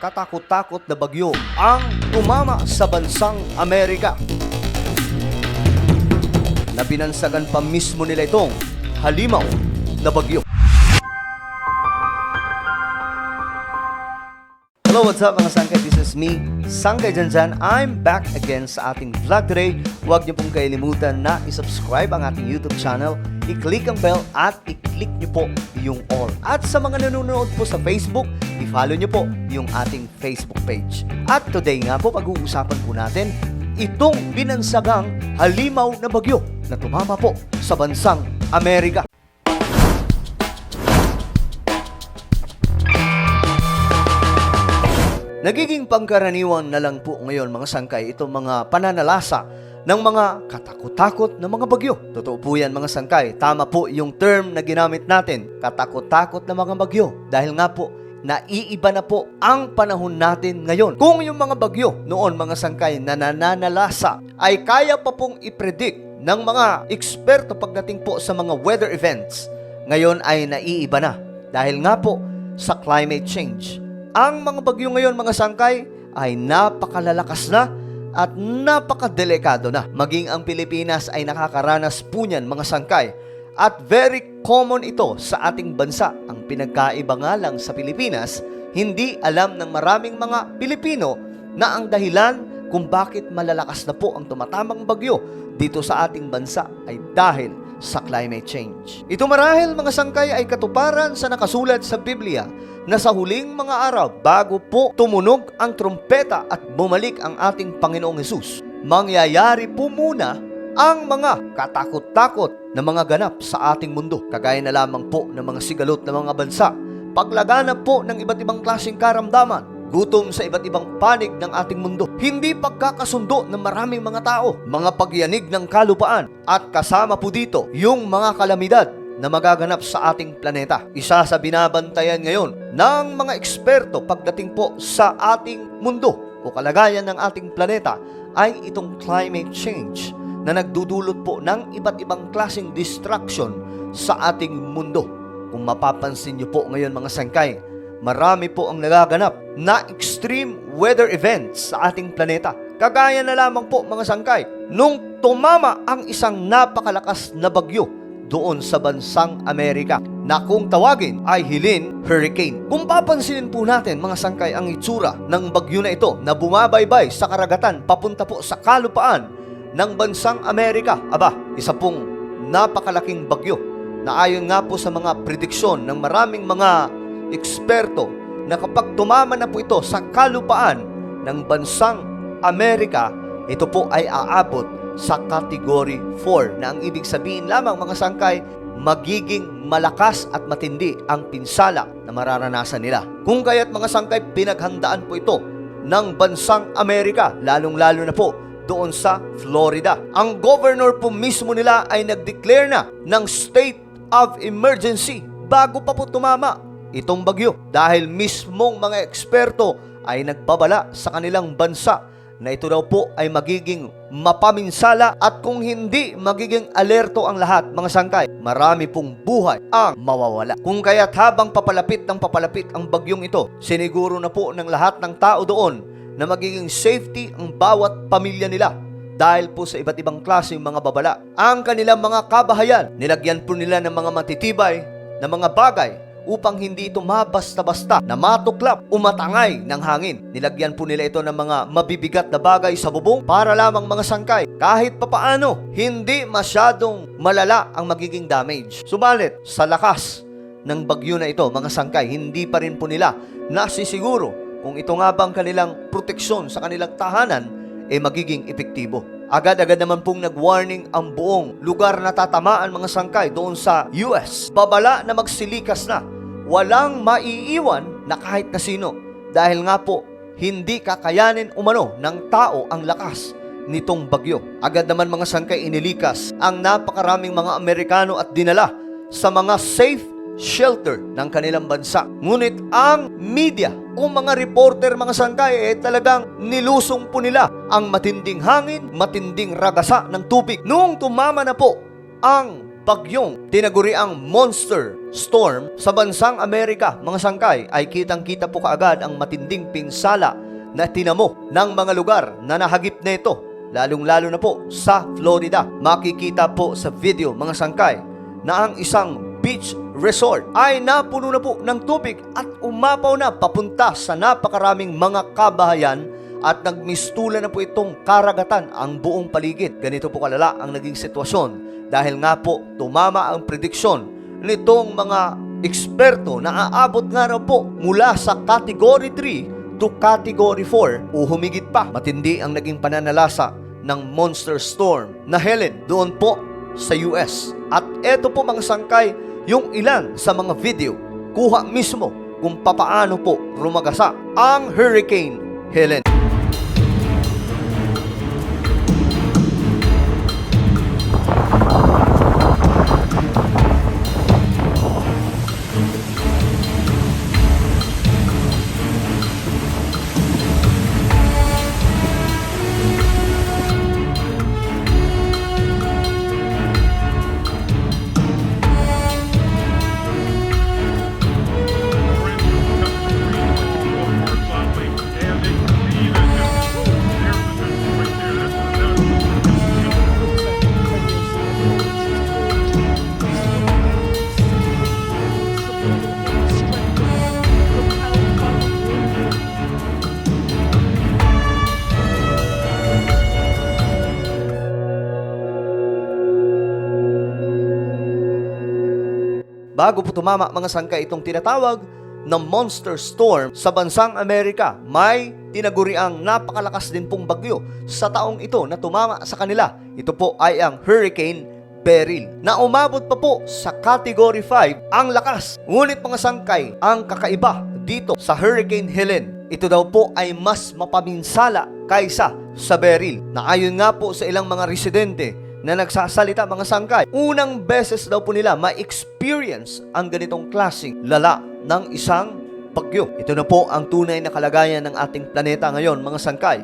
katakot-takot na bagyo ang tumama sa bansang Amerika. Na binansagan pa mismo nila itong halimaw na bagyo. Hello, what's up mga sangkay? This is me, Sangkay Janjan. I'm back again sa ating vlog today. Huwag niyo pong kalimutan na isubscribe ang ating YouTube channel, i-click ang bell at i-click niyo po yung all. At sa mga nanonood po sa Facebook, i-follow niyo po yung ating Facebook page. At today nga po, pag-uusapan po natin itong binansagang halimaw na bagyo na tumama po sa bansang Amerika. Nagiging pangkaraniwan na lang po ngayon mga sangkay itong mga pananalasa ng mga katakot-takot na mga bagyo. Totoo po yan mga sangkay. Tama po yung term na ginamit natin, katakot-takot na mga bagyo. Dahil nga po, naiiba na po ang panahon natin ngayon. Kung yung mga bagyo noon mga sangkay na nananalasa ay kaya pa pong ipredict ng mga eksperto pagdating po sa mga weather events, ngayon ay naiiba na. Dahil nga po sa climate change. Ang mga bagyo ngayon mga sangkay ay napakalalakas na at napakadelikado na. Maging ang Pilipinas ay nakakaranas po niyan mga sangkay. At very common ito sa ating bansa. Ang pinagkaiba nga lang sa Pilipinas, hindi alam ng maraming mga Pilipino na ang dahilan kung bakit malalakas na po ang tumatamang bagyo dito sa ating bansa ay dahil sa climate change. Ito marahil mga sangkay ay katuparan sa nakasulat sa Biblia na sa huling mga araw bago po tumunog ang trumpeta at bumalik ang ating Panginoong Hesus, mangyayari po muna ang mga katakot-takot na mga ganap sa ating mundo. Kagaya na lamang po ng mga sigalot na mga bansa, paglaganap po ng iba't ibang klaseng karamdaman, gutom sa iba't ibang panig ng ating mundo, hindi pagkakasundo ng maraming mga tao, mga pagyanig ng kalupaan, at kasama po dito yung mga kalamidad na magaganap sa ating planeta. Isa sa binabantayan ngayon ng mga eksperto pagdating po sa ating mundo o kalagayan ng ating planeta ay itong climate change na nagdudulot po ng iba't ibang klaseng distraction sa ating mundo. Kung mapapansin niyo po ngayon mga sangkay, marami po ang nagaganap na extreme weather events sa ating planeta. Kagaya na lamang po mga sangkay, nung tumama ang isang napakalakas na bagyo doon sa bansang Amerika na kung tawagin ay Helene Hurricane. Kung papansinin po natin mga sangkay ang itsura ng bagyo na ito na bumabaybay sa karagatan papunta po sa kalupaan ng bansang Amerika. Aba, isa pong napakalaking bagyo na ayon nga po sa mga prediksyon ng maraming mga eksperto na kapag tumama na po ito sa kalupaan ng bansang Amerika, ito po ay aabot sa Category 4 na ang ibig sabihin lamang mga sangkay, magiging malakas at matindi ang pinsala na mararanasan nila. Kung kaya't mga sangkay, pinaghandaan po ito ng bansang Amerika, lalong-lalo na po doon sa Florida. Ang governor po mismo nila ay nag-declare na ng state of emergency bago pa po tumama itong bagyo dahil mismong mga eksperto ay nagbabala sa kanilang bansa na ito daw po ay magiging mapaminsala at kung hindi magiging alerto ang lahat mga sangkay, marami pong buhay ang mawawala. Kung kaya't habang papalapit ng papalapit ang bagyong ito, siniguro na po ng lahat ng tao doon na magiging safety ang bawat pamilya nila dahil po sa iba't ibang klaseng mga babala. Ang kanilang mga kabahayan, nilagyan po nila ng mga matitibay na mga bagay upang hindi ito mabasta-basta na matuklap o ng hangin. Nilagyan po nila ito ng mga mabibigat na bagay sa bubong para lamang mga sangkay. Kahit papaano, hindi masyadong malala ang magiging damage. Subalit, sa lakas ng bagyo na ito, mga sangkay, hindi pa rin po nila nasisiguro kung ito nga bang kanilang proteksyon sa kanilang tahanan ay magiging epektibo. Agad-agad naman pong nag-warning ang buong lugar na tatamaan mga sangkay doon sa US. Babala na magsilikas na. Walang maiiwan na kahit na sino. Dahil nga po, hindi kakayanin umano ng tao ang lakas nitong bagyo. Agad naman mga sangkay inilikas ang napakaraming mga Amerikano at dinala sa mga safe shelter ng kanilang bansa. Ngunit ang media o mga reporter, mga sangkay, eh talagang nilusong po nila ang matinding hangin, matinding ragasa ng tubig. Noong tumama na po ang bagyong tinaguriang monster storm sa bansang Amerika, mga sangkay, ay kitang-kita po kaagad ang matinding pinsala na tinamo ng mga lugar na nahagip nito, lalong-lalo na po sa Florida. Makikita po sa video, mga sangkay, na ang isang beach resort ay napuno na po ng tubig at umapaw na papunta sa napakaraming mga kabahayan at nagmistula na po itong karagatan ang buong paligid. Ganito po kalala ang naging sitwasyon dahil nga po tumama ang prediksyon nitong mga eksperto na aabot nga raw po mula sa Category 3 to Category 4 o humigit pa. Matindi ang naging pananalasa ng monster storm na Helen doon po sa US. At eto po mga sangkay, yung ilan sa mga video kuha mismo kung papaano po rumagasa ang Hurricane Helen. Bago po tumama mga sangkay itong tinatawag na monster storm sa bansang Amerika, may tinaguriang napakalakas din pong bagyo sa taong ito na tumama sa kanila. Ito po ay ang Hurricane Beryl na umabot pa po sa Category 5 ang lakas. Ngunit mga sangkay, ang kakaiba dito sa Hurricane Helen, ito daw po ay mas mapaminsala kaysa sa Beryl na ayon nga po sa ilang mga residente na nagsasalita mga sangkay. Unang beses daw po nila ma-experience ang ganitong klaseng lala ng isang bagyo. Ito na po ang tunay na kalagayan ng ating planeta ngayon mga sangkay.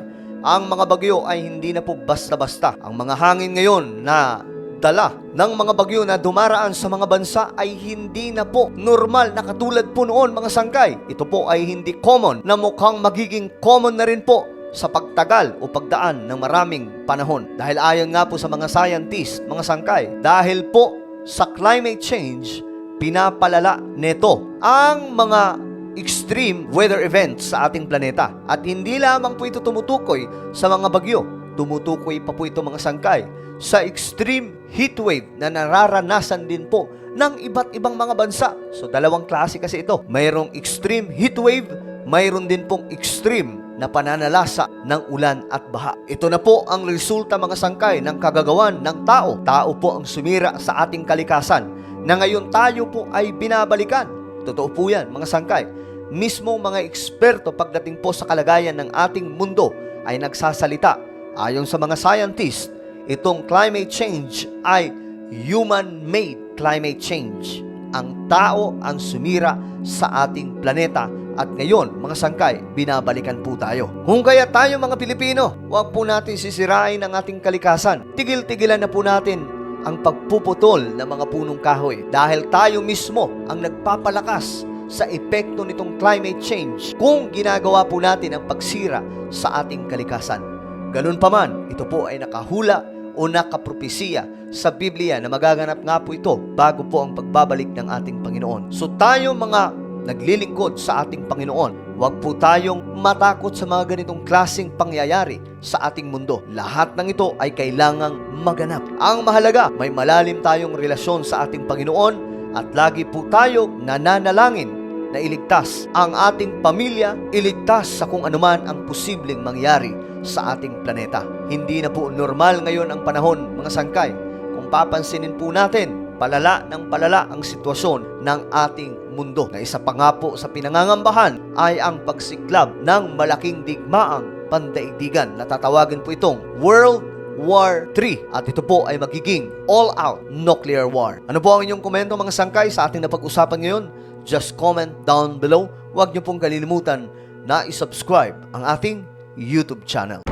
Ang mga bagyo ay hindi na po basta-basta. Ang mga hangin ngayon na dala ng mga bagyo na dumaraan sa mga bansa ay hindi na po normal na katulad po noon mga sangkay. Ito po ay hindi common na mukhang magiging common na rin po sa pagtagal o pagdaan ng maraming panahon. Dahil ayon nga po sa mga scientists, mga sangkay, dahil po sa climate change, pinapalala neto ang mga extreme weather events sa ating planeta. At hindi lamang po ito tumutukoy sa mga bagyo, tumutukoy pa po ito mga sangkay sa extreme heat wave na nararanasan din po ng iba't ibang mga bansa. So dalawang klase kasi ito. Mayroong extreme heat wave, mayroon din pong extreme na pananalasa ng ulan at baha. Ito na po ang resulta mga sangkay ng kagagawan ng tao. Tao po ang sumira sa ating kalikasan na ngayon tayo po ay binabalikan. Totoo po yan mga sangkay. Mismo mga eksperto pagdating po sa kalagayan ng ating mundo ay nagsasalita. Ayon sa mga scientists, itong climate change ay human-made climate change. Ang tao ang sumira sa ating planeta at ngayon, mga sangkay, binabalikan po tayo. Kung kaya tayo mga Pilipino, huwag po natin sisirain ang ating kalikasan. Tigil-tigilan na po natin ang pagpuputol ng mga punong kahoy dahil tayo mismo ang nagpapalakas sa epekto nitong climate change kung ginagawa po natin ang pagsira sa ating kalikasan. Ganun pa man, ito po ay nakahula o nakapropesiya sa Biblia na magaganap nga po ito bago po ang pagbabalik ng ating Panginoon. So tayo mga naglilingkod sa ating Panginoon, huwag po tayong matakot sa mga ganitong klaseng pangyayari sa ating mundo. Lahat ng ito ay kailangang maganap. Ang mahalaga, may malalim tayong relasyon sa ating Panginoon at lagi po tayo nananalangin na iligtas ang ating pamilya, iligtas sa kung anuman ang posibleng mangyari sa ating planeta. Hindi na po normal ngayon ang panahon, mga sangkay. Kung papansinin po natin, palala ng palala ang sitwasyon ng ating mundo. Na isa pa nga po sa pinangangambahan ay ang pagsiklab ng malaking digmaang pandaigdigan. Natatawagin po itong World War 3 at ito po ay magiging all-out nuclear war. Ano po ang inyong komento mga sangkay sa ating napag-usapan ngayon? Just comment down below. Huwag niyo pong kalilimutan na isubscribe ang ating YouTube channel.